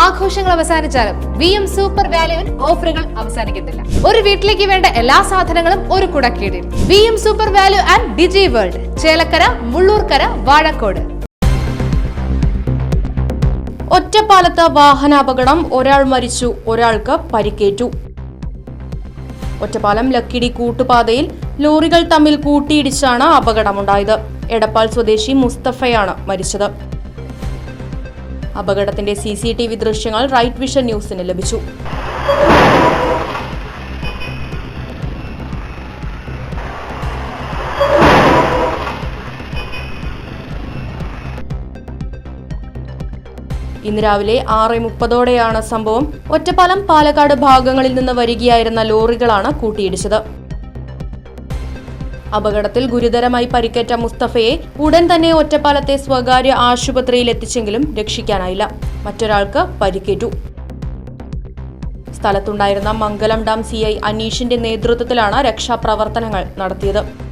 ആഘോഷങ്ങൾ അവസാനിച്ചാലും V M super വാല്യുവിൽ ഓഫറുകൾ അവസാനിക്കുന്നില്ല ഒരു വീട്ടിലേക്ക് വേണ്ട എല്ലാ സാധനങ്ങളും ഒരു കുടക്കീടിൽ. V M super value and digi world Chelakkara Mullurkara Vazhakkode. ഒറ്റപ്പാലത്ത് വാഹനാപകടം ഒരാൾ മരിച്ചു ഒരാൾക്ക് പരിക്കേറ്റു. ഒറ്റപ്പാലം ലക്കിടി കൂട്ടുപാതയിൽ ലോറികൾ തമ്മിൽ കൂട്ടിയിടിച്ചാണ് അപകടമുണ്ടായത്. എടപ്പാൾ സ്വദേശി മുസ്തഫയാണ് മരിച്ചത്. അപകടത്തിന്റെ സി സി ടി വി ദൃശ്യങ്ങൾ റൈറ്റ് വിഷൻ ന്യൂസിന് ലഭിച്ചു. ഇന്ന് രാവിലെ ആറ് മുപ്പതോടെയാണ് സംഭവം. ഒറ്റപ്പാലം പാലക്കാട് ഭാഗങ്ങളിൽ നിന്ന് വരികയായിരുന്ന ലോറികളാണ് കൂട്ടിയിടിച്ചത്. അപകടത്തിൽ ഗുരുതരമായി പരിക്കേറ്റ മുസ്തഫയെ ഉടൻ തന്നെ ഒറ്റപ്പാലത്തെ സ്വകാര്യ ആശുപത്രിയിൽ എത്തിച്ചെങ്കിലും രക്ഷിക്കാനായില്ല. മറ്റൊരാൾക്ക് പരിക്കേറ്റു. സ്ഥലത്തുണ്ടായിരുന്ന മംഗലം ഡാം സി ഐ അനീഷിന്റെ നേതൃത്വത്തിലാണ് രക്ഷാപ്രവർത്തനങ്ങൾ നടത്തിയത്.